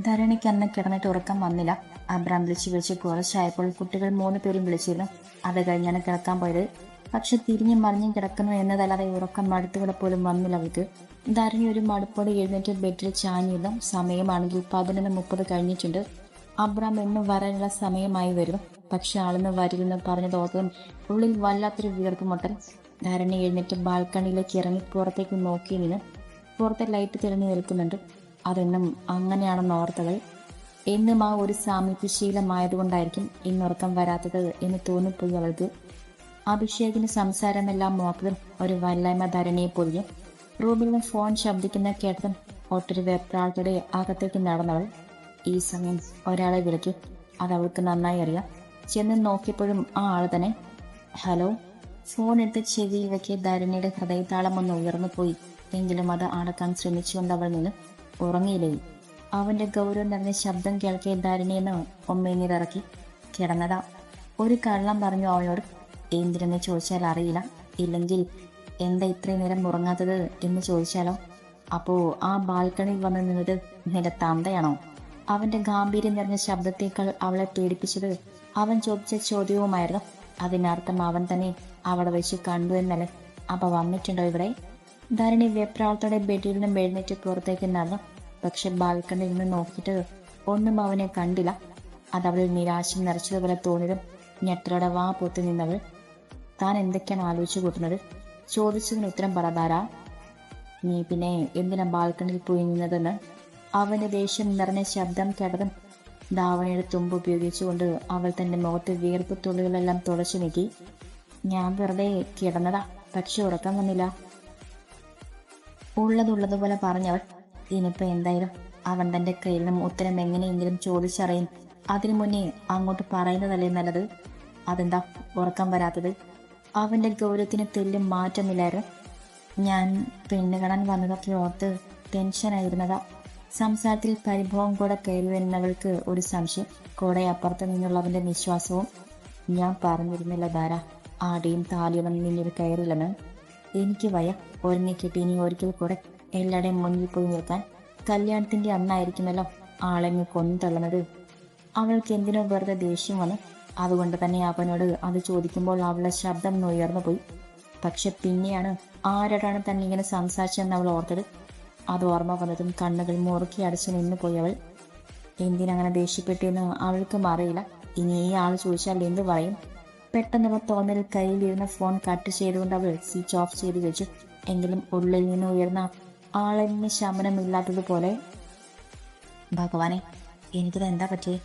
ധരണിക്ക് അന്ന് കിടന്നിട്ട് ഉറക്കം വന്നില്ല. അബ്രാം വിളിച്ച് വിളിച്ച് കുറച്ചായപ്പോൾ കുട്ടികൾ മൂന്ന് പേരും വിളിച്ചിരുന്നു. അത് കഴിഞ്ഞാണ് കിടക്കാൻ പോയത്. പക്ഷെ തിരിഞ്ഞു മറിഞ്ഞും കിടക്കുന്നു എന്നതല്ലാതെ ഉറക്കം മടുത്തുകൂടെ പോലും വന്നില്ല അവൾക്ക്. ധരണി ഒരു മടുപ്പോടെ എഴുന്നേറ്റ് ബെഡിൽ ചാഞ്ഞിരുന്നു. സമയമാണെങ്കിൽ പതിനൊന്ന് മുപ്പത് കഴിഞ്ഞിട്ടുണ്ട്. അബ്രാം എന്നും വരാനുള്ള സമയമായി വരും പക്ഷെ ആളെന്ന് വരില്ലെന്ന് പറഞ്ഞത് ഓർത്തതും ഉള്ളിൽ വല്ലാത്തൊരു വീർപ്പുമുട്ടൽ ധരണി എഴുന്നേറ്റ് ബാൽക്കണിയിലേക്ക് ഇറങ്ങി പുറത്തേക്ക് നോക്കി നിന്ന് പുറത്തെ ലൈറ്റ് തിരഞ്ഞു നിൽക്കുന്നുണ്ട്. അതെന്നും അങ്ങനെയാണെന്ന് ഓർത്തവൾ എന്നും ആ ഒരു സാമീപ്യ ശീലമായതുകൊണ്ടായിരിക്കും ഇന്നുറക്കം വരാത്തത് എന്ന് തോന്നിപ്പോയി അവൾക്ക്. അഭിഷേകിന് സംസാരമെല്ലാം നോക്കതും ഒരു വല്ലായ്മ ധരണിയെ പൊതിഞ്ഞു റൂമിൽ നിന്ന് ഫോൺ ശബ്ദിക്കുന്ന കേട്ടതും ഒട്ടൊരു വെപ്രാളത്തോടെ അകത്തേക്ക് നടന്നവൾ ഈ സമയം ഒരാളെ വിളിച്ചു അത് അവൾക്ക് നന്നായി അറിയാം. ചെന്ന് നോക്കിയപ്പോഴും ആ ആൾ തന്നെ ഹലോ ഫോൺ എടുത്ത് ചെവിയിൽ വെക്കിയ ധരണിയുടെ ഹൃദയതാളം ഒന്ന് ഉയർന്നു പോയി. എങ്കിലും അത് അടക്കാൻ ശ്രമിച്ചുകൊണ്ട് അവൾ നിന്ന് ഉറങ്ങിയില്ലേ? അവന്റെ ഗൗരവം നിറഞ്ഞ ശബ്ദം കേൾക്കെ ധരണിയെന്ന് ഒമ്മേങ്ങിറക്കി കിടന്നതാ. ഒരു കള്ളം പറഞ്ഞു അവളോട് എന്തിനെന്ന് ചോദിച്ചാൽ അറിയില്ല. ഇല്ലെങ്കിൽ എന്താ ഇത്രയും നേരം ഉറങ്ങാത്തത് എന്ന് ചോദിച്ചാലോ? അപ്പോ ആ ബാൽക്കണിയിൽ വന്ന് നിന്നത് നിലത്താന്തയാണോ തന്തയാണോ? അവന്റെ ഗാംഭീര്യം നിറഞ്ഞ ശബ്ദത്തേക്കാൾ അവളെ പേടിപ്പിച്ചത് അവൻ ചോദിച്ച ചോദ്യവുമായിരുന്നു. അതിനർത്ഥം അവൻ തന്നെ അവിടെ വെച്ച് കണ്ടു എന്നല്ലേ? അപ്പൊ വന്നിട്ടുണ്ടോ ഇവിടെ? ധരണി വെപ്രാളത്തോടെ ബെഡിൽ നിന്നും എഴുന്നേറ്റ് പുറത്തേക്ക് നടന്നു. പക്ഷെ ബാൽക്കണിയിൽ നിന്ന് നോക്കിയിട്ട് ഒന്നും അവനെ കണ്ടില്ല. അതവളിൽ നിരാശ നിറച്ചതുപോലെ തോന്നിയതും ഞെട്ടലോടെ വാ പൊത്തി നിന്നവൾ താൻ എന്തൊക്കെയാണ് ആലോചിച്ചു കൂട്ടുന്നത്? ചോദിച്ചതിന് ഉത്തരം പറഞ്ഞാരാ നീ പിന്നെ എന്തിനാ ബാൽക്കണിയിൽ പോയി നിന്നതെന്ന്? അവന്റെ ദേഷ്യം നിറഞ്ഞ ശബ്ദം കേട്ടതും ധാവണയുടെ തുമ്പ് ഉപയോഗിച്ചുകൊണ്ട് അവൾ തന്റെ മുഖത്ത് വീർപ്പ് തുള്ളികളെല്ലാം തുടച്ചു നീക്കി. ഞാൻ വെറുതെ കിടന്നതാ. പക്ഷെ ഉറക്കം വന്നില്ല. ഉള്ളതുള്ളതുപോലെ പറഞ്ഞവൾ ഇനിയിപ്പോ എന്തായാലും അവൻ തന്റെ കയ്യിലും ഉത്തരം എങ്ങനെയെങ്കിലും ചോദിച്ചറിയും. അതിനു മുന്നേ അങ്ങോട്ട് പറയുന്നതല്ലേ നല്ലത്? അതെന്താ ഉറക്കം വരാത്തത്? അവന്റെ ഗൗരവത്തിന് തെല്ലും മാറ്റമില്ലായിരുന്നു. ഞാൻ പെണ്ണ് കാണാൻ വന്നതൊക്കെ ഓർത്ത് ടെൻഷനായിരുന്നതാ. സംസാരത്തിൽ പരിഭവം കൂടെ കയറി വരുന്നവൾക്ക് ഒരു സംശയം കൂടെ അപ്പുറത്ത് നിന്നുള്ളവന്റെ വിശ്വാസവും ഞാൻ പറഞ്ഞിരുന്നില്ല ധാര. ആടിയും താലിയൊന്നും നിന്നൊരു കയറില്ലെന്ന്. എനിക്ക് വയ്യ. ഒരുങ്ങിക്കിട്ടി ഇനി ഒരിക്കൽ കൂടെ എല്ലാവരുടെയും മുന്നിൽ പോയി നിൽക്കാൻ കല്യാണത്തിന്റെ അന്നായിരിക്കുമല്ലോ ആളെങ്ങ് കൊന്നു തള്ളുന്നത് അവൾക്ക് എന്തിനോ വെറുതെ ദേഷ്യം വന്നു. അതുകൊണ്ട് തന്നെ അവനോട് അത് ചോദിക്കുമ്പോൾ അവളുടെ ശബ്ദം ഉയർന്നു പോയി. പക്ഷെ പിന്നെയാണ് ആരോടാണ് തന്നെ ഇങ്ങനെ സംസാരിച്ചതെന്ന് അവൾ ഓർത്തത്. അത് ഓർമ്മ വന്നതും കണ്ണുകൾ മുറുക്കി അടച്ചു നിന്നു പോയി അവൾ. എന്തിനങ്ങനെ ദേഷ്യപ്പെട്ടെന്ന് അവൾക്കും അറിയില്ല. ഇനി ഈ ആൾ ചോദിച്ചാൽ എന്ത് പറയും? പെട്ടെന്നുള്ള തോന്നൽ കയ്യിലിരുന്ന ഫോൺ കട്ട് ചെയ്തുകൊണ്ട് അവൾ സ്വിച്ച് ഓഫ് ചെയ്ത് വെച്ചു. എങ്കിലും ഉള്ളിൽ നിന്ന് ഉയർന്ന ആളിന് ശമനമില്ലാത്തതുപോലെ ഭഗവാനെ എനിക്കിത് എന്താ പറ്റിയേ?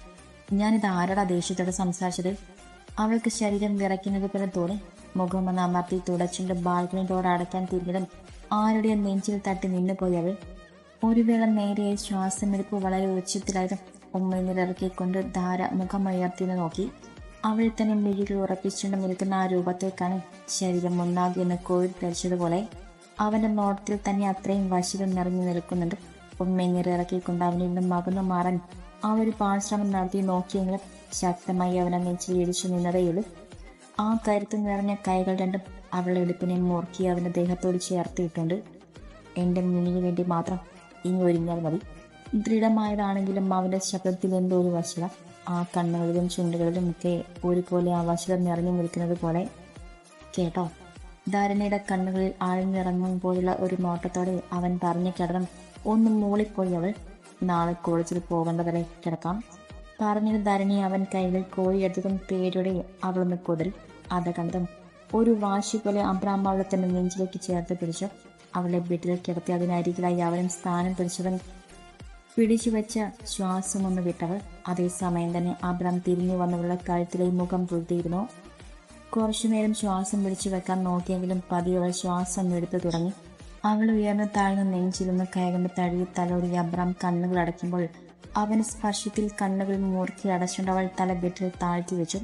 ഞാനിത് ആരോടാ ദേഷ്യത്തോടെ സംസാരിച്ചത്? അവൾക്ക് ശരീരം വിറയ്ക്കുന്നത് പോലെ തോന്നി. മുഖം ഒന്ന് അമർത്തി തുടച്ചിന്റെ ബാൽക്കണി അടയ്ക്കാൻ തിരിഞ്ഞതും ആരുടെ നെഞ്ചിൽ തട്ടി നിന്നു പോയവൾ. ഒരു വേള നേരെയായി ശ്വാസമെടുപ്പ് വളരെ ഉച്ചത്തിലായിരുന്നു ഉമ്മനിലിറക്കിക്കൊണ്ട് ധാര മുഖമുയർത്തി നോക്കി. അവൾ തന്നെ മിഴികൾ ഉറപ്പിച്ചുകൊണ്ട് നിൽക്കുന്ന ആ രൂപത്തേക്കാണ് ശരീരം ഒന്നാകെ എന്ന് കോവിഡ് ധരിച്ചതുപോലെ അവന്റെ നോട്ടത്തിൽ തന്നെ അത്രയും വശ്യത നിറഞ്ഞു നിൽക്കുന്നുണ്ട്. ഉമ്മനിലിറക്കിക്കൊണ്ട് അവനിൽ നിന്നും മകന്നു മാറാൻ ആ ഒരു പാഴ്ശ്രമം നടത്തി നോക്കിയെങ്കിലും ശക്തമായി അവനെ നെഞ്ചിൽ ഇടിച്ചു നിന്നതേയുള്ളൂ ആ കരുത്ത് നിറഞ്ഞ കൈകൾ രണ്ടും അവളുടെ എടുപ്പിനെ മുറുക്കി അവന്റെ ദേഹത്തോട് ചേർത്തിയിട്ടുണ്ട് എന്റെ മുന്നിന് വേണ്ടി മാത്രം ഇനി ഒരുങ്ങിയാൽ മതി. ദൃഢമായതാണെങ്കിലും അവന്റെ ശബ്ദത്തിൽ എന്തോ ഒരു വശത ആ കണ്ണുകളിലും ചുണ്ടുകളിലും ഒക്കെ ഒരുപോലെ ആ വശത നിറഞ്ഞു നിൽക്കുന്നത് പോലെ. കേട്ടോ? ധാരണയുടെ കണ്ണുകളിൽ ആഴ്ന്നിറങ്ങും പോലുള്ള ഒരു നോട്ടത്തോടെ അവൻ പറഞ്ഞു കിടന്നും ഒന്ന് മൂളിപ്പോയി അവൾ. നാളെ കോളേജിൽ പോകേണ്ടതല്ലേ കിടക്കാം. പറഞ്ഞ ധരണി അവൻ കയ്യിൽ കോരിയെടുത്തതും പേരുടെ അവളൊന്ന് കുതിൽ. അത് കണ്ടതും ഒരു വാശി പോലെ അബ്രാം അവളെ തന്നെ നെഞ്ചിലേക്ക് ചേർത്ത് പിടിച്ചു. അവളെ വീട്ടിൽ കിടത്തി അതിനരികിലായി അവനും സ്ഥാനം പിടിച്ചവൻ പിടിച്ചു വെച്ച ശ്വാസം ഒന്ന് വിട്ടവൾ. അതേസമയം തന്നെ അബ്രാം തിരിഞ്ഞു വന്നവളുടെ കഴുത്തിലെ മുഖം പുഴുത്തിയിരുന്നു കുറച്ചുനേരം ശ്വാസം പിടിച്ചു വെക്കാൻ നോക്കിയെങ്കിലും പതിയവൾ ശ്വാസം എടുത്തു തുടങ്ങി. അവൾ ഉയർന്നു താഴ്ന്ന നെഞ്ചിരുന്ന് കൈകൊണ്ട് തഴുകി തലോടി അബ്രാം കണ്ണുകൾ അടയ്ക്കുമ്പോൾ അവന് സ്പർശത്തിൽ കണ്ണുകൾ മൂർക്കി അടച്ചുകൊണ്ട് അവൾ തല ബെറ്റിൽ താഴ്ത്തി വെച്ചു.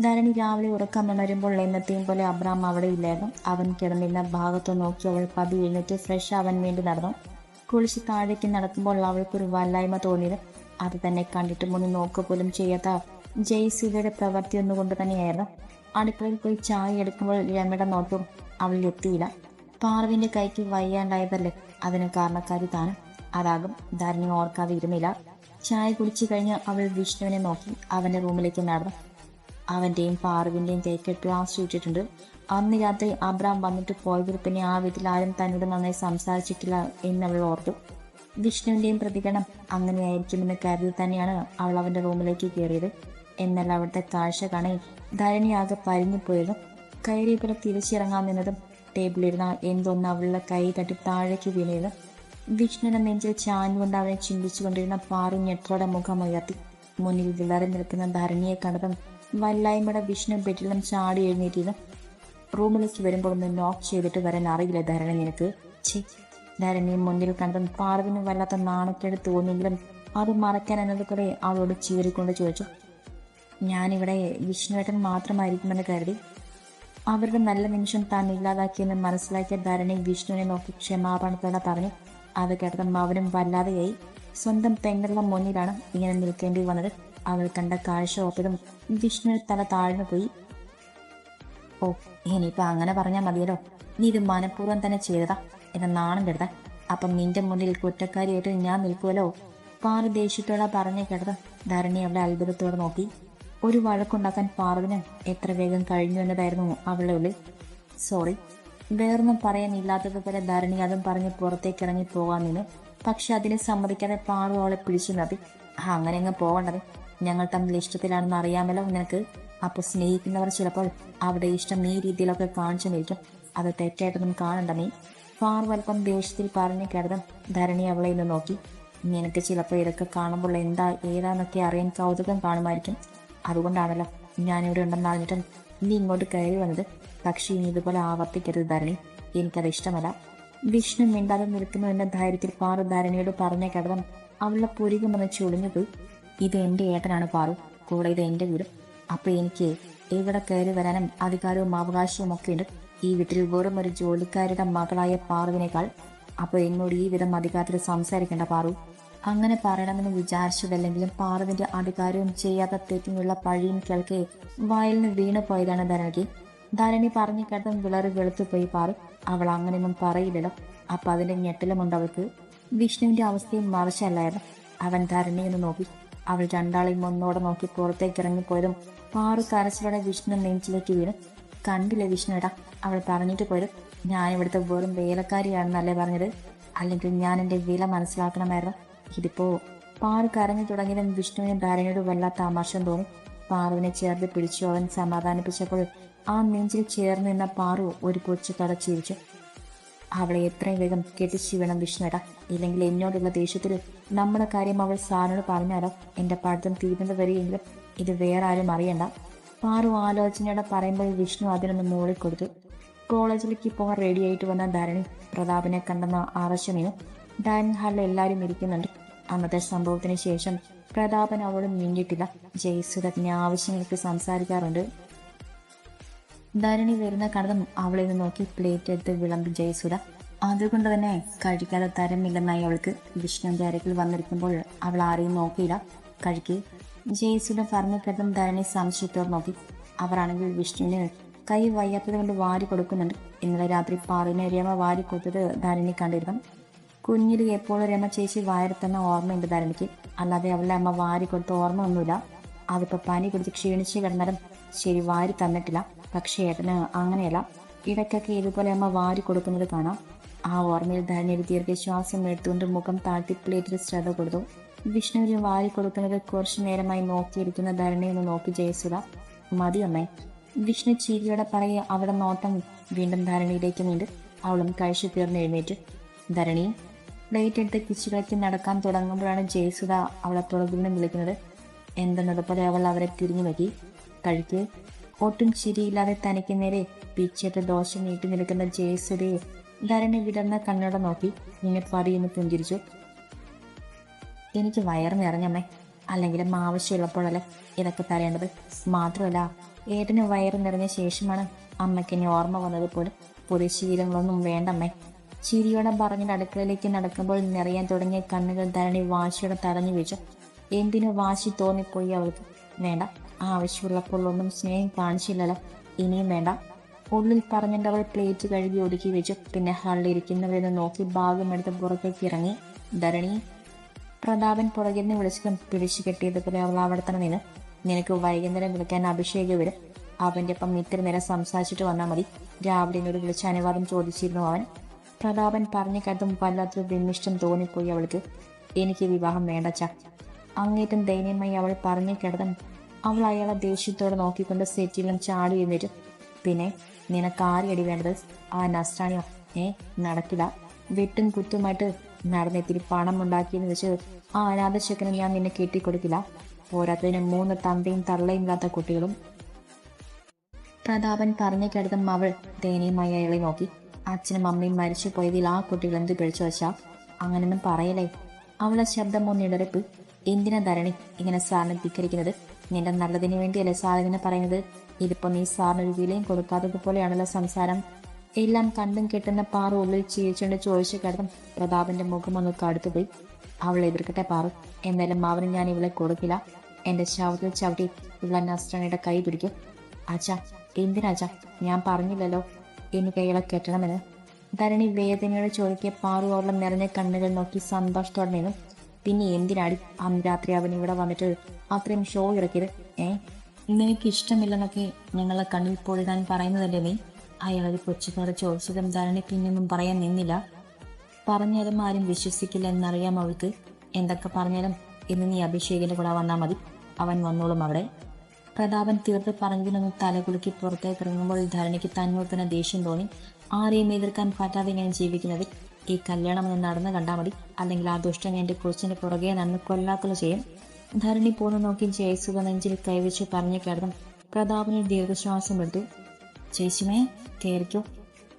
ധരണി രാവിലെ ഉറക്കം ഉണരുമ്പോൾ എന്നത്തെയും പോലെ അബ്രാം അവിടെ ഇല്ലായിരുന്നു. അവൻ കിടന്നിരുന്ന ഭാഗത്ത് നോക്കി അവൾ പതി എഴുന്നേറ്റ് ഫ്രഷ് അവൻ വേണ്ടി നടന്നു. കുളിച്ച് താഴേക്ക് നടക്കുമ്പോൾ അവൾക്കൊരു വല്ലായ്മ തോന്നിയത് അത് തന്നെ കണ്ടിട്ട് മുന്നിൽ നോക്കുക പോലും ചെയ്യാത്ത ജയ്സിയുടെ പ്രവൃത്തി ഒന്നുകൊണ്ട് തന്നെയായിരുന്നു. അടുക്കളയിൽ പോയി ചായ എടുക്കുമ്പോൾ രമയുടെ നോട്ടും അവളിൽ എത്തിയില്ല. പാർവിന്റെ കൈക്ക് വയ്യാണ്ടായതല്ലേ? അതിന് കാരണക്കാരി താനും. അതാകും ധരണി ഓർക്കാതെ ഇരുന്നില്ല. ചായ കുടിച്ചു കഴിഞ്ഞ് അവൾ വിഷ്ണുവിനെ നോക്കി അവന്റെ റൂമിലേക്ക് നടന്നു. അവന്റെയും പാർവിന്റെയും കൈക്ക് ഗ്ലാസ് ഇട്ടിട്ടുണ്ട് അന്ന് രാത്രി അബ്രാം വന്നിട്ട് പോയതിൽ പിന്നെ ആ വീട്ടിൽ ആരും തന്നോട് നന്നായി സംസാരിച്ചിട്ടില്ല എന്നവൾ ഓർത്തു. വിഷ്ണുവിന്റെയും പ്രതികരണം അങ്ങനെയായിരിക്കുമെന്ന് കരുതി തന്നെയാണ് അവൾ അവന്റെ റൂമിലേക്ക് കയറിയത്. എന്നാൽ അവിടുത്തെ കാഴ്ച കാണി ധരണിയാകെ പരിഞ്ഞുപോയതും തിരിച്ചിറങ്ങാൻ നിന്നതും ടേബിളിരുന്ന എന്തൊന്ന് അവളുടെ കൈ തട്ടി താഴേക്ക് വീണത് വിഷ്ണുവിനെ നെഞ്ചിൽ ചാഞ്ഞുകൊണ്ട് അവനെ ചിന്തിച്ചുകൊണ്ടിരുന്ന പാറു ഞെട്ടോടെ മുഖം ഉയർത്തി മുന്നിൽ വിളറി നിൽക്കുന്ന ധരണിയെ കണ്ടതും വല്ലായ്മയുടെ വിഷ്ണു ബെറ്റിലും ചാടി എഴുന്നേറ്റിരുന്നു റൂമിലേക്ക് വരുമ്പോൾ ഒന്ന് നോക്ക് ചെയ്തിട്ട് വരാൻ അറിയില്ല ധരണി നിനക്ക്. ഛേ. ധരണിയെ മുന്നിൽ കണ്ടതും പാറുവിന് വല്ലാത്ത നാണക്കേട് തോന്നിയെങ്കിലും അത് മറക്കാൻ എന്നതുപോലെ അവളോട് ചീറിക്കൊണ്ട് ചോദിച്ചു. ഞാനിവിടെ വിഷ്ണുവേട്ടൻ മാത്രമായിരിക്കുമെന്ന് കരുതി. അവരുടെ നല്ല നിമിഷം താൻ ഇല്ലാതാക്കിയെന്ന് മനസ്സിലാക്കിയ ധരണി വിഷ്ണുവിനെ നോക്കി ക്ഷമാപണത്തോടെ പറഞ്ഞു. അത് കേട്ടതും മൗനം വല്ലാതെയായി. സ്വന്തം പെങ്ങളുടെ മുന്നിലാണ് ഇങ്ങനെ നിൽക്കേണ്ടി വന്നത്. അവൾ കണ്ട കാഴ്ച ഓപ്പതും വിഷ്ണുവിന് തല താഴ്ന്നു പോയി. ഓ ഇനിയിപ്പോ അങ്ങനെ പറഞ്ഞാൽ മതിയല്ലോ. നീ ഇത് മനഃപൂർവം തന്നെ ചെയ്തതാ. എന്ന നാണം കെടുത്ത. അപ്പം നിന്റെ മുന്നിൽ കുറ്റക്കാരിയായിട്ട് ഞാൻ നിൽക്കുമല്ലോ പാറു ദേഷ്യത്തോടെ പറഞ്ഞു കേട്ടത് ധരണി അവളെ അത്ഭുതത്തോടെ നോക്കി. ഒരു വഴക്കുണ്ടാക്കാൻ പാർവിന് എത്ര വേഗം കഴിഞ്ഞു എന്നതായിരുന്നു അവളുടെ ഉള്ളിൽ. സോറി വേറൊന്നും പറയാനില്ലാത്തതുപോലെ ധരണി അതും പറഞ്ഞ് പുറത്തേക്ക് ഇറങ്ങി പോകാൻ നിന്നു പക്ഷെ അതിനെ സമ്മതിക്കാതെ പാറു അവളെ പിടിച്ചു നിർത്തി. "ആ, അങ്ങനെ അങ്ങ് പോകണ്ടത് ഞങ്ങൾ തമ്മിൽ ഇഷ്ടത്തിലാണെന്ന് അറിയാമല്ലോ നിനക്ക്. അപ്പൊ സ്നേഹിക്കുന്നവർ ചിലപ്പോൾ അവരുടെ ഇഷ്ടം ഈ രീതിയിലൊക്കെ കാണിച്ചു നിൽക്കും അത് തെറ്റായിട്ടൊന്നും കാണണ്ട നീ. പാറു അല്പം ദേഷ്യത്തിൽ പറഞ്ഞു കരുതം ധരണി അവളെ ഇന്ന് നോക്കി. നിനക്ക് ചിലപ്പോൾ ഇതൊക്കെ കാണുമ്പോൾ എന്താ ഏതാന്നൊക്കെ അറിയാൻ കൗതുകം കാണുമായിരിക്കും. അതുകൊണ്ടാണല്ലോ ഞാനിവിടെ ഉണ്ടെന്ന് അറിഞ്ഞിട്ടും നീ ഇങ്ങോട്ട് കയറി വന്നത്. പക്ഷേ ഇനി ഇതുപോലെ ആവർത്തിക്കരുത് ധരണി. എനിക്കത് ഇഷ്ടമല്ല. വിഷ്ണു മിണ്ടാതെ നിൽക്കുന്നു എന്ന ധൈര്യത്തിൽ പാറു ധരണിയോട് പറഞ്ഞ കടതം അവളുടെ പുരികം വന്ന് പോയി ഇത് എന്റെ ഏട്ടനാണ് പാറു. കൂടെ ഇത് എന്റെ വീട്. അപ്പൊ എനിക്ക് ഇവിടെ കയറി വരാനും അധികാരവും അവകാശവും ഒക്കെ ഉണ്ട്. ഈ വീട്ടിൽ വെറും ഒരു ജോലിക്കാരുടെ മകളായ പാറുവിനേക്കാൾ. അപ്പോൾ എന്നോട് ഈ വിധം അധികാരത്തിൽ സംസാരിക്കേണ്ട പാറു. അങ്ങനെ പറയണമെന്ന് വിചാരിച്ചതല്ലെങ്കിലും പാർവിന്റെ അധികാരവും ചെയ്യാത്ത തെറ്റിനുള്ള പഴിയും കേൾക്കെ വയലിന് വീണു പോയതാണ് ധരണി ധരണി പറഞ്ഞു കേട്ടതും വിളറി വെളുത്തുപോയി പാറു അവൾ അങ്ങനെയൊന്നും പറയില്ലല്ലോ. അപ്പൊ അതിന്റെ ഞെട്ടലുമുണ്ട് അവൾക്ക്. വിഷ്ണുവിന്റെ അവസ്ഥയും മറിച്ചല്ലായിരുന്നു. അവൻ ധരണിയെന്ന് നോക്കി. അവൾ രണ്ടാളെയും ഒന്നോടെ നോക്കി പുറത്തേക്ക് ഇറങ്ങിപ്പോയതും പാറു കരച്ചിലോടെ വിഷ്ണു നെഞ്ചിലേക്ക് വീണു. കണ്ടില്ല വിഷ്ണുടാ അവൾ പറഞ്ഞിട്ട് പോയത് ഞാൻ ഇവിടുത്തെ വെറും വേലക്കാരിയാണെന്നല്ലേ പറഞ്ഞത്? അല്ലെങ്കിൽ ഞാൻ എന്റെ വില മനസ്സിലാക്കണമായിരുന്നു. ഇതിപ്പോ പാറു കരഞ്ഞു തുടങ്ങിയതും വിഷ്ണുവിന് ധാരണയോട് വല്ലാത്ത അമർഷം തോന്നി പാറുവിനെ ചേർത്ത് പിടിച്ചു അവൻ സമാധാനിപ്പിച്ചപ്പോൾ ആ നെഞ്ചിൽ ചേർന്ന് നിന്ന പാറു ഒരു കൊച്ചു തടച്ചിരിച്ചു അവളെ എത്രയും വേഗം കെട്ടിച്ചു വേണം വിഷ്ണുട ഇല്ലെങ്കിൽ എന്നോടുള്ള ദേഷ്യത്തിൽ നമ്മുടെ കാര്യം അവൾ സാറിനോട് പറഞ്ഞാലോ? എന്റെ പഠിത്തം തീരുന്നത് വരെയെങ്കിലും ഇത് വേറെ ആരും അറിയണ്ട. പാറു ആലോചനയോടെ പറയുമ്പോൾ വിഷ്ണു അതിനൊന്ന് മൂളി കൊടുത്തു കോളേജിലേക്ക് പോകാൻ റെഡിയായിട്ട് വന്ന ധരണി പ്രതാപിനെ കണ്ടെന്ന ആവശ്യമീനു ഡൈനിങ് ഹാളിൽ എല്ലാവരും ഇരിക്കുന്നുണ്ട്. അന്നത്തെ സംഭവത്തിന് ശേഷം പ്രതാപൻ അവളോട് മിണ്ടിട്ടില്ല ജയസുരത്തിന് ആവശ്യങ്ങൾക്ക് സംസാരിക്കാറുണ്ട്. ധരണി വരുന്ന കടന്നും അവളെ നോക്കി പ്ലേറ്റ് എടുത്ത് വിളമ്പി ജയസുര അതുകൊണ്ട് തന്നെ കഴിക്കാതെ തരമില്ലെന്നായി അവൾക്ക് വിഷ്ണുവിന്റെ അരക്കിൽ വന്നിരിക്കുമ്പോൾ അവൾ ആരെയും നോക്കിയില്ല. കഴിക്ക്. ജയസുര പറഞ്ഞ കിടന്നും ധരണി സംശയത്തോർ നോക്കി. അവരാണെങ്കിൽ വിഷ്ണുവിന് കൈ വയ്യാത്തത് കൊണ്ട് വാരി കൊടുക്കുന്നുണ്ട്. ഇന്നലെ രാത്രി പാറിനെ രമ വാരി കൊടുത്തത് ധരണി കണ്ടിരുന്നു. കുഞ്ഞിൽ എപ്പോഴും രമ ചേച്ചി തന്ന ഓർമ്മയുണ്ട് ധരണിക്ക്. അല്ലാതെ അവളുടെ അമ്മ വാരി കൊടുത്ത ഓർമ്മ ഒന്നുമില്ല. അതിപ്പോ പനി പിടിച്ച് ക്ഷീണിച്ച് കിടന്നാലും ശരി വാരി തന്നിട്ടില്ല. പക്ഷേ ഏട്ടന് അങ്ങനെയല്ല. ഇടയ്ക്കൊക്കെ ഇതുപോലെ അമ്മ വാരി കൊടുക്കുന്നത് കാണാം. ആ ഓർമ്മയിൽ ധരണി ഒരു ദീർഘശ്വാസം എടുത്തുകൊണ്ട് മുഖം താഴ്ത്തി പ്ലേറ്റിൽ ശ്രദ്ധ കൊടുത്തു. വിഷ്ണുവിന് വാരി കൊടുക്കുന്നത് കുറച്ചു നേരമായി നോക്കിയിരിക്കുന്ന ധരണിയെ ഒന്ന് നോക്കി ജയസുധ മതി അമ്മേ. വിഷ്ണു ചീരിയോടെ പറയെ അവിടെ നോട്ടം. വീണ്ടും ധരണിയിലേക്ക് നീണ്ട്. അവളും കഴിച്ചു തീർന്ന് എഴുന്നേറ്റ്. ധരണി പ്ലേറ്റ് എടുത്ത് കിച്ചുകളൊക്കെ നടക്കാൻ തുടങ്ങുമ്പോഴാണ് ജയസുധ അവളെ പുറകിൽ നിന്ന് വിളിക്കുന്നത്. എന്തെന്നതുപോലെ അവൾ അവരെ തിരിഞ്ഞു നോക്കി. കഴിക്ക് ഒട്ടും ചിരിയില്ലാതെ തനിക്ക് നേരെ പിച്ചിട്ട് ദോശ നീട്ടി നിൽക്കുന്ന ജയസുധയെ ധരണി വിടർന്ന കണ്ണോടെ നോക്കി. ഇങ്ങനെ പതിയെന്ന് പുഞ്ചിരിച്ചു. എനിക്ക് വയറ് നിറഞ്ഞമ്മേ അല്ലെങ്കിലും ആവശ്യമുള്ളപ്പോഴല്ലേ ഇതൊക്കെ തരേണ്ടത്? മാത്രമല്ല ഏട്ടന് വയറ് നിറഞ്ഞ ശേഷമാണ് അമ്മയ്ക്ക് ഇനി ഓർമ്മ വന്നത് പോലും. പുതിയ ശീലങ്ങളൊന്നും വേണ്ടമ്മേ. ചിരിയോടെ പറഞ്ഞിട്ട് അടുക്കളയിലേക്ക് നടക്കുമ്പോൾ നിറയാൻ തുടങ്ങിയ കണ്ണുകൾ ധരണി വാശിയോടെ തടഞ്ഞു വെച്ചു. എന്തിനു വാശി തോന്നിപ്പോയി അവൾക്ക്? വേണ്ട. ആവശ്യമുള്ളപ്പോൾ ഒന്നും സ്നേഹം കാണിച്ചില്ലല്ലോ. ഇനിയും വേണ്ട. ഉള്ളിൽ പറഞ്ഞിട്ട് അവൾ പ്ലേറ്റ് കഴുകി ഒതുക്കി വെച്ചു. പിന്നെ ഹാളിൽ ഇരിക്കുന്നവരെന്ന് നോക്കി ഭാഗമെടുത്ത് പുറത്തേക്ക് ഇറങ്ങി. ധരണി പ്രതാപൻ പുറകിൽ നിന്ന് വിളിച്ചതും പിടിച്ചു കെട്ടിയതുപോലെ അവൾ അവിടെ തന്നെ നിന്ന്. നിനക്ക് വൈകുന്നേരം വിളിക്കാൻ അഭിഷേകം വരും. അവന്റെ ഒപ്പം ഇത്ര നേരം സംസാരിച്ചിട്ട് വന്നാൽ മതി. രാവിലെ എന്നോട് വിളിച്ച് അനുവാദം ചോദിച്ചിരുന്നു അവൻ. പ്രതാപൻ പറഞ്ഞു കരുതും വല്ലാത്തൊരു വിമിഷ്ടം തോന്നിപ്പോയി അവൾക്ക്. എനിക്ക് വിവാഹം വേണ്ടച്ച അങ്ങേറ്റം ദയനീയമായി അവൾ പറഞ്ഞു കിടന്നും അവൾ അയാളെ ദേഷ്യത്തോടെ നോക്കിക്കൊണ്ട് സെറ്റിലും ചാടി എന്നിട്ട് പിന്നെ നിനക്ക് ആരെയടി വേണ്ടത്? ആ നസ്രാണിയോ? ഏ നടക്കില്ല വെട്ടും കുത്തുമായിട്ട് നടന്നെത്തിരി പണം ഉണ്ടാക്കിയെന്ന് വെച്ച് ആ അനാഥശക്കനെ ഞാൻ നിന്നെ കെട്ടിക്കൊടുക്കില്ല. പോരാത്തതിന് മൂന്ന് തന്തയും തള്ളയും ഇല്ലാത്ത കുട്ടികളും. പ്രതാപൻ പറഞ്ഞു കിടന്നും അവൾ ദയനീയമായി അയാളെ നോക്കി. അച്ഛനും അമ്മയും മരിച്ചു പോയതിൽ ആ കുട്ടികൾ എന്ത് പിടിച്ചു വച്ചാ അങ്ങനൊന്നും പറയലേ അവളെ ശബ്ദം ഒന്നിടറിപ്പ് എന്തിനാ ധരണി ഇങ്ങനെ സാറിനെ ധിക്കരിക്കുന്നത്? നിന്റെ നല്ലതിന് വേണ്ടിയല്ലേ ഇങ്ങനെ പറയുന്നത്? ഇതിപ്പോ നീ സാറിന് ഒരു വിലയും കൊടുക്കാത്തത് പോലെയാണല്ലോ സംസാരം. എല്ലാം കണ്ടും കെട്ടുന്ന പാറ ഉള്ളിൽ ചീച്ചുകൊണ്ട് ചോദിച്ചു കിടന്നും പ്രതാപന്റെ മുഖം ഒന്ന് കടുത്തുപോയി. അവൾ എതിർക്കട്ടെ പാറു. എന്നാലും അവന് ഞാൻ ഇവളെ കൊടുക്കില്ല. എന്റെ ശവത്തിൽ ചവിട്ടി ഇവളെ നസ്രണയുടെ കൈ പിടിക്കും. അച്ഛാ എന്തിനാച്ചാ ഞാൻ പറഞ്ഞില്ലല്ലോ. എനിക്ക് കൈകളെ കെട്ടണമെന്ന്. ധരണി വേദനയുടെ ചോദിക്കിയ പാറു അവളുടെ നിറഞ്ഞ കണ്ണുകൾ നോക്കി സന്തോഷത്തോടെ നിന്നും. പിന്നെ എന്തിനാടി അന്ന് രാത്രി അവൻ ഇവിടെ വന്നിട്ട് അത്രയും ഷോ ഇറക്കിയത്? ഏ? നിനക്ക് ഇഷ്ടമില്ലെന്നൊക്കെ ഞങ്ങളെ കണ്ണിൽ പൊഴുതാൻ പറയുന്നതല്ലേ നീ? അയാളൊരു കൊച്ചുകാരെ ചോദിച്ചതും ധരണി പിന്നൊന്നും പറയാൻ നിന്നില്ല. പറഞ്ഞാലും ആരും വിശ്വസിക്കില്ല എന്നറിയാം അവൾക്ക്. എന്തൊക്കെ പറഞ്ഞാലും ഇന്ന് നീ അഭിഷേകിന്റെ കൂടെ വന്നാൽ മതി. അവൻ വന്നോളും അവിടെ. പ്രതാപൻ തീർത്ത് പറഞ്ഞതിനൊന്ന് തലകുലുക്കി പുറത്തേക്ക് ഇറങ്ങുമ്പോൾ ധരണിക്ക് തന്നോട് തന്നെ ദേഷ്യം തോന്നി. ആരെയും എതിർക്കാൻ പറ്റാതെ ഇങ്ങനെ ജീവിക്കുന്നതിൽ ഈ കല്യാണം ഒന്ന് നടന്ന് കണ്ടാൽ മതി. അല്ലെങ്കിൽ ആ ദുഷ്ടൻ എന്റെ കൊച്ചിന്റെ പുറകെ നടന്ന് കൊല്ലാക്കൊല ചെയ്യും. ധരണി പോന്ന് നോക്കി ജയസുഖ നെഞ്ചിൽ കൈവച്ച് പറഞ്ഞു കിടന്നും. പ്രതാപന് ദീർഘശ്വാസം എടുത്തു. ചേച്ചിമേ കയറിക്കോ.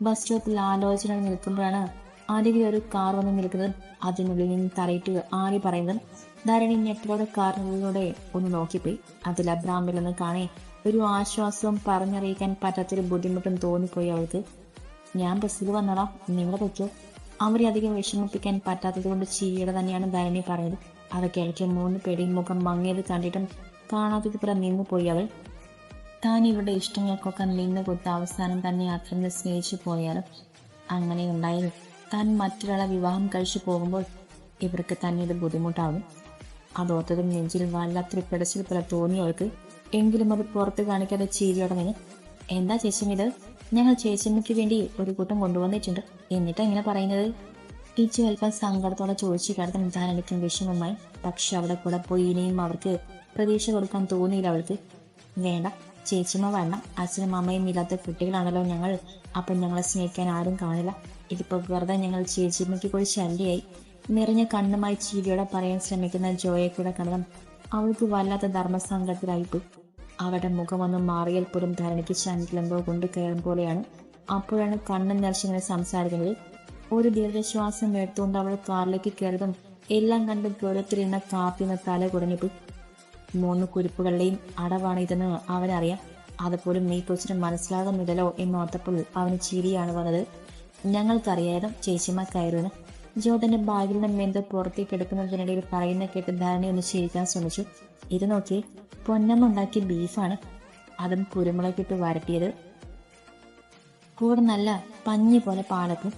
ബസ് സ്റ്റോപ്പിൽ ആലോചന നിൽക്കുമ്പോഴാണ് അരികിൽ ഒരു കാർ വന്ന് നിൽക്കുന്നത്. അതിനുള്ളിൽ നിന്ന് തറയിട്ട് ആരി പറയുന്നത് ധരണി ഞെട്ടലോടെ കാറിനുള്ളിലൂടെ ഒന്ന് നോക്കിപ്പോയി. അതിൽ അബ്രാമില്ലെന്ന് കാണേ. ഒരു ആശ്വാസവും പറഞ്ഞറിയിക്കാൻ പറ്റാത്തൊരു ബുദ്ധിമുട്ടും തോന്നിപ്പോയി അവൾക്ക്. ഞാൻ ബസ്സിൽ വന്നടാ. നിങ്ങളെ വെച്ചോ അവരെ അധികം വിഷമിപ്പിക്കാൻ പറ്റാത്തത് കൊണ്ട് ചീയുടെ തന്നെയാണ് ധരണി പറഞ്ഞത് അത് കേൾക്കിയ മൂന്ന് പേടി മുഖം മങ്ങിയത് കണ്ടിട്ടും കാണാത്തത് പുറം നിന്നു പോയി അവൾ. താൻ ഇവരുടെ ഇഷ്ടങ്ങൾക്കൊക്കെ നിന്ന് കൊടുത്ത അവസാനം തന്നെ അത്രയും സ്നേഹിച്ചു പോയാലും? അങ്ങനെ ഉണ്ടായത് താൻ മറ്റൊരാളെ വിവാഹം കഴിച്ചു പോകുമ്പോൾ ഇവർക്ക് തന്നെ ഇത് ബുദ്ധിമുട്ടാകും. അതോർത്തതും നെഞ്ചിൽ വല്ലാത്തൊരു പിടച്ചിൽ പോലെ തോന്നി അവൾക്ക് എങ്കിലും അത് പുറത്ത് കാണിക്കാതെ ചീരിയോടെ നിന്ന് എന്താ ചേച്ചി ഇത് ഞങ്ങൾ ചേച്ചിമ്മയ്ക്ക് വേണ്ടി ഒരു കൂട്ടം കൊണ്ടുവന്നിട്ടുണ്ട്. എന്നിട്ട് ഇങ്ങനെ പറയുന്നത്? ടീച്ചർ അല്പം സങ്കടത്തോടെ ചോദിച്ചു കിടക്കാൻ ധാരണിക്കും വിഷമമായി. പക്ഷെ അവിടെ കൂടെ പോയി ഇനിയും അവർക്ക് പ്രതീക്ഷ കൊടുക്കാൻ തോന്നിയില്ല അവൾക്ക്. വേണ്ട ചേച്ചിമ്മ വേണ്ട അച്ഛനും അമ്മയും ഇല്ലാത്ത കുട്ടികളാണല്ലോ ഞങ്ങൾ. അപ്പം ഞങ്ങളെ സ്നേഹിക്കാൻ ആരും കാണില്ല. ഇതിപ്പോൾ വെറുതെ ഞങ്ങൾ ചേച്ചിമ്മയ്ക്ക് കൂടി ശല്യയായി. നിറഞ്ഞ കണ്ണുമായി ചീരിയോടെ പറയാൻ ശ്രമിക്കുന്ന ജോയെ കൂടെ കണ്ടതും അവൾക്ക് വല്ലാത്ത ധർമ്മസങ്കടത്തിലായിപ്പോയി. അവരുടെ മുഖമൊന്ന് മാറിയാൽ പോലും ധരണിക്ക് ശങ്കിലെന്തോ കൊണ്ട് കയറും പോലെയാണ്. അപ്പോഴാണ് കണ്ണൻ നിറച്ചിങ്ങനെ സംസാരിക്കുന്നത്. ഒരു ദീർഘശ്വാസം എടുത്തുകൊണ്ട് അവൾ കാറിലേക്ക് കയറിയതും എല്ലാം കണ്ട് ഗൗരവത്തിലിരുന്ന കാപ്പിന്ന് തല കുടഞ്ഞിപ്പോയി മൂന്ന് കുരിപ്പുകളുടെയും അടവാണ് ഇതെന്ന് അവനറിയാം. അതുപോലും നീ കൊച്ചിന് മനസ്സിലാകുന്നില്ലല്ലോ എന്നോർത്തപ്പോൾ അവന് ചിരിയാണ് വന്നത്. ഞങ്ങൾക്കറിയായതും ചേച്ചിമാർ കയറുമെന്ന് ജോതന്റെ ബാഗിൽ നിന്ന് എന്തോ പുറത്തേക്ക് എടുക്കുന്നതിനിടയിൽ പറയുന്ന കേട്ട് ധാരണ ഒന്ന് ചിരിക്കാൻ ശ്രമിച്ചു. ഇത് നോക്കി പൊന്നമ്മ ഉണ്ടാക്കിയ ബീഫാണ് അതും കുരുമുളകിട്ട് വരട്ടിയത്. കൂടെ നല്ല പഞ്ഞി പോലെ പാലക്കും.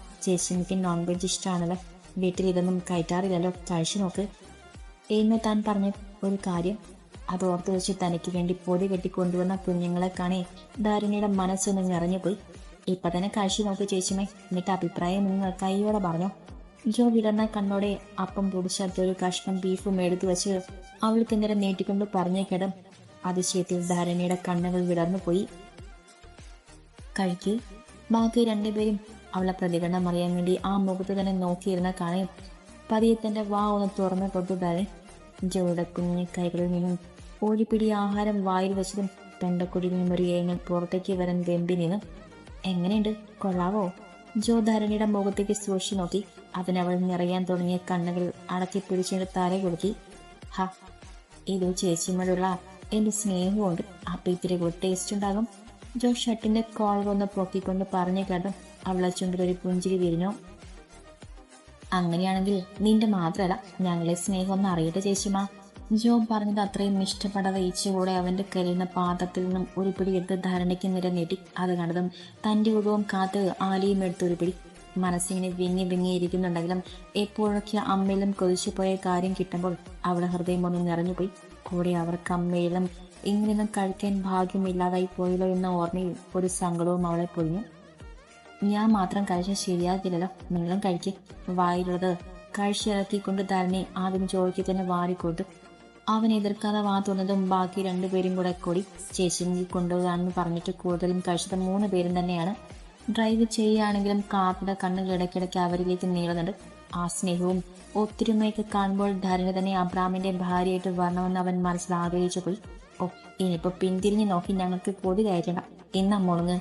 എനിക്ക് നോൺ വെജ് ഇഷ്ടമാണല്ലോ വീട്ടിൽ ഇതൊന്നും കയറ്റാറില്ലല്ലോ. കഴിച്ചു നോക്ക്. എന്ന് താൻ പറഞ്ഞ ഒരു കാര്യം അത് ഓർത്ത് വെച്ച് തനിക്ക് വേണ്ടി പൊതി കെട്ടി കൊണ്ടുവന്ന കുഞ്ഞുങ്ങളെ കാണേ ധാരണയുടെ മനസ്സൊന്ന് നിറഞ്ഞുപോയി. ഇപ്പൊ തന്നെ കഴിച്ചു നോക്ക് ചേച്ചിമേ എന്നിട്ട് അഭിപ്രായം നിങ്ങൾ കൈയോടെ പറഞ്ഞു. ജോ വിടർന്ന കണ്ണോടെ അപ്പം പൊടിച്ചെടുത്ത ഒരു കഷ്ണം ബീഫും എടുത്തു വെച്ച് അവൾക്ക് നേരെ നീട്ടിക്കൊണ്ട് പറഞ്ഞേക്കിടം അതിശയത്തിൽ ധാരണയുടെ കണ്ണുകൾ വിടർന്നു പോയി. കഴിക്ക് ബാക്കി രണ്ടുപേരും അവളെ പ്രതികരണം അറിയാൻ വേണ്ടി ആ മുഖത്ത് തന്നെ നോക്കിയിരുന്ന കാണേ പതിയെ തന്റെ വാ ഒന്ന് തുറന്നു കൊടുത്തതാണ് ജോയുടെ കുഞ്ഞു കൈകളിൽ നിന്നും ഓടിപ്പിടി ആഹാരം വായിൽ വെച്ചതും പെണ്ടക്കുടിയിൽ നിന്നും ഒരു ഏങ്ങൽ പുറത്തേക്ക് വരാൻ വെമ്പി നിന്നും. എങ്ങനെയുണ്ട്? കൊള്ളാവോ? ജോ ധാരണയുടെ മുഖത്തേക്ക് സൂക്ഷിച്ചു നോക്കി. അതിനവൾ നിറയാൻ തുടങ്ങിയ കണ്ണുകൾ അടക്കി പിടിച്ചിട്ട് തല കൊടുക്കി ഹ ഇത് ചേച്ചിമ്മടുള്ള എന്റെ കൊണ്ട് അപ്പൊ ഇത്തിരി കൂടി ടേസ്റ്റ് ഉണ്ടാകും. ജോ ഷട്ടിന്റെ കോൾ ഒന്ന് പൊക്കിക്കൊണ്ട് പറഞ്ഞു കേട്ടും അവളെ ചുണ്ടിലൊരു പുഞ്ചിരി വിരിഞ്ഞു. അങ്ങനെയാണെങ്കിൽ നിന്റെ മാത്രമല്ല ഞങ്ങളെ സ്നേഹം അറിയട്ടെ ചേച്ചിമ്മ. ജോ പറഞ്ഞത് അത്രയും ഇഷ്ടപ്പെടാതെ ഈച്ചകൂടെ അവന്റെ കരുന്ന പാത്രത്തിൽ നിന്നും ഒരു പിടി എടുത്ത് ധാരണയ്ക്ക് നിര നീട്ടി. അത് കണ്ടതും തന്റെ ഉടവും കാത്ത് ആലിയും എടുത്ത് ഒരു പിടി. മനസ്സിങ്ങനെ വിങ്ങി വിങ്ങി ഇരിക്കുന്നുണ്ടെങ്കിലും എപ്പോഴൊക്കെ അമ്മയിലും കൊതിച്ചു പോയ കാര്യം കിട്ടുമ്പോൾ അവളെ ഹൃദയം ഒന്ന് നിറഞ്ഞുപോയി. കൂടെ അവർക്ക് അമ്മയിലും ഇങ്ങനെയൊന്നും കഴിക്കാൻ ഭാഗ്യമില്ലാതായി പോയല്ലോ എന്ന ഓർമ്മയിൽ ഒരു സങ്കടവും അവളെ പൊഴിഞ്ഞു. ഞാൻ മാത്രം കഴിച്ചാൽ ശരിയാകില്ലല്ലോ നിങ്ങളും കഴിക്ക്. വായിലുള്ളത് കഴിച്ചിറക്കിക്കൊണ്ട് തന്നെ ആദ്യം ജോലിക്ക് തന്നെ വാരിക്കൊടുത്തു. അവൻ എതിർക്കാതെ വാ തുറന്നതും ബാക്കി രണ്ടുപേരും കൂടെ കൂടി ചേച്ചി കൊണ്ടുപോകാണെന്ന് പറഞ്ഞിട്ട് കൂടുതലും കഴിച്ചത് മൂന്ന് പേരും തന്നെയാണ്. ഡ്രൈവ് ചെയ്യുകയാണെങ്കിലും കാപ്പിയുടെ കണ്ണുകൾ ഇടയ്ക്കിടയ്ക്ക് അവരിലേക്ക് നീളുന്നുണ്ട്. ആ സ്നേഹവും ഒത്തൊരുമയൊക്കെ കാണുമ്പോൾ ധരണി തന്നെ അബ്രാമിന്റെ ഭാര്യയായിട്ട് വരണമെന്ന് അവൻ മനസ്സിൽ ആഗ്രഹിച്ചു പോയി ഓ ഇനിയിപ്പോ പിന്തിരിഞ്ഞ് നോക്കി ഞങ്ങൾക്ക് പൊതി കയറ്റണം എന്നാ മുളങ്ങ്?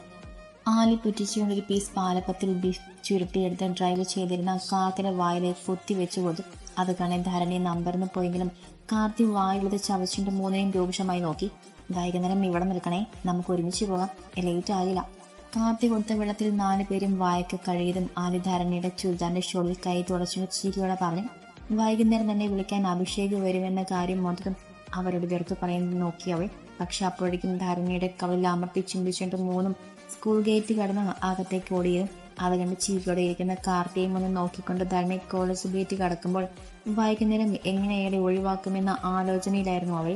ആലി പുറ്റിച്ചുകൊണ്ട് ഒരു പീസ് പാലപ്പത്തിൽ ബീഫ് ചുരുട്ടിയെടുത്ത് ഡ്രൈവ് ചെയ്തിരുന്ന കാക്കിന്റെ വായിലേക്ക് കുത്തി വെച്ചു കൊടുത്തു അത് കാണാൻ ധരണി നമ്പർന്ന് പോയെങ്കിലും കാർത്തി വായുള്ളത് ചവച്ചിന്റെ മൂന്നിനെയും രൂക്ഷമായി നോക്കി. വൈകുന്നേരം ഇവിടെ നിൽക്കണേ? നമുക്ക് ഒരുമിച്ച് പോകാം. ലേറ്റ് ആകില്ല കാർത്തി കൊടുത്ത വെള്ളത്തിൽ നാല് പേരും വായൊക്കെ കഴുകിയതും ആദിധാരണയുടെ ധരണിയുടെ ചുരിദാറിന്റെ ഷോളിൽ കൈ തുടച്ചു ചിരിയോടെ പറഞ്ഞു വൈകുന്നേരം തന്നെ വിളിക്കാൻ അഭിഷേക് വരുമെന്ന കാര്യം മൊത്തം അവരോട് വെറുതെ പറയുന്നത് നോക്കി അവൾ പക്ഷെ അപ്പോഴേക്കും ധാരണയുടെ കവളിൽ അമർത്തി ചിന്തിച്ചുകൊണ്ട് മൂന്നും സ്കൂൾ ഗേറ്റ് കടന്ന് അകത്തേക്ക് ഓടിയതും അത് കണ്ട് ചീരിയോടെ ഇരിക്കുന്ന കാർത്തിയും ഒന്ന് നോക്കിക്കൊണ്ട് ധരണി കോളേജ് ഗേറ്റ് കടക്കുമ്പോൾ വൈകുന്നേരം എങ്ങനെയേറെ ഒഴിവാക്കുമെന്ന ആലോചനയിലായിരുന്നു അവൾ.